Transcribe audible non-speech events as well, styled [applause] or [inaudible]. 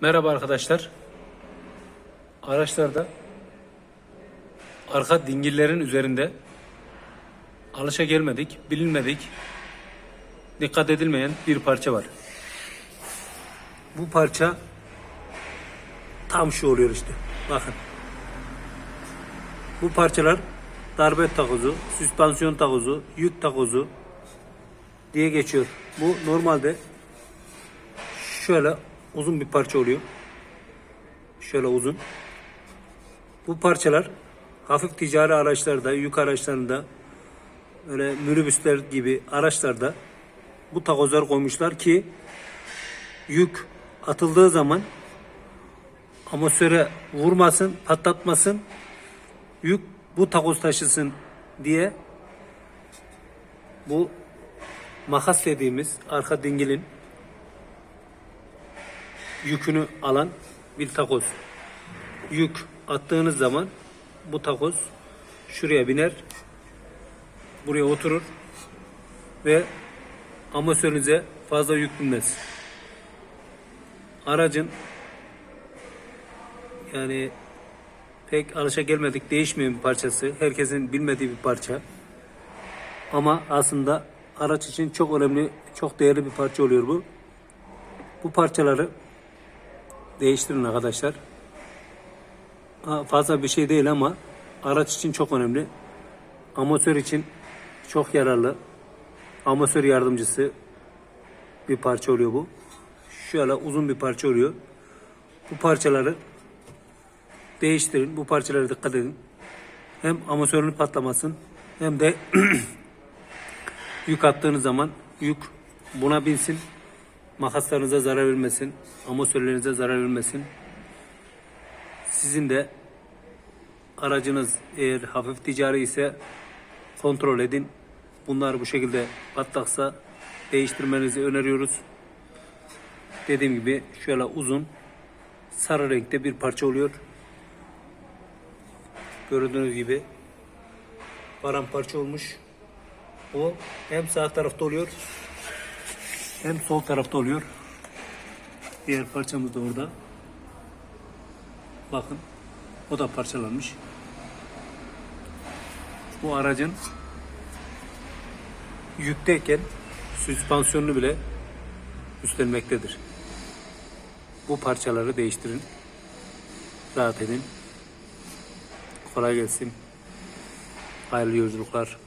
Merhaba arkadaşlar. Araçlarda arka dingillerin üzerinde alışa gelmedik, bilinmedik, dikkat edilmeyen bir parça var. Bu parça tam şu oluyor işte. Bakın. Bu parçalar darbe takozu, süspansiyon takozu, yük takozu diye geçiyor. Bu normalde şöyle uzun bir parça oluyor. Şöyle uzun. Bu parçalar hafif ticari araçlarda, yük araçlarında, öyle minibüsler gibi araçlarda bu takozlar koymuşlar ki yük atıldığı zaman amatöre vurmasın, patlatmasın, yük bu takoz taşısın diye bu makas dediğimiz arka dingilin yükünü alan bir takoz. Yük attığınız zaman bu takoz şuraya biner, buraya oturur ve amatörünüze fazla yük binmez. Aracın yani pek alışa gelmedik değişmeyen bir parçası. Herkesin bilmediği bir parça. Ama aslında araç için çok önemli, çok değerli bir parça oluyor bu. Bu parçaları değiştirin arkadaşlar. Fazla bir şey değil ama araç için çok önemli. Amatör için çok yararlı. Amatör yardımcısı bir parça oluyor bu. Şöyle uzun bir parça oluyor. Bu parçaları değiştirin. Bu parçalara dikkat edin. Hem amatörünü patlamasın hem de [clears throat] yük attığınız zaman yük buna binsin. Makaslarınıza zarar vermesin. Amatörlerinize zarar vermesin. Sizin de aracınız eğer hafif ticari ise kontrol edin. Bunlar bu şekilde patlaksa değiştirmenizi öneriyoruz. Dediğim gibi şöyle uzun sarı renkte bir parça oluyor. Gördüğünüz gibi paramparça olmuş. O hem sağ tarafta oluyor hem sol tarafta oluyor. Diğer parçamız da orada. Bakın o da parçalanmış. Bu aracın yükteyken süspansiyonunu bile üstlenmektedir. Bu parçaları değiştirin. Rahat edin. Kolay gelsin. Hayırlı yolculuklar.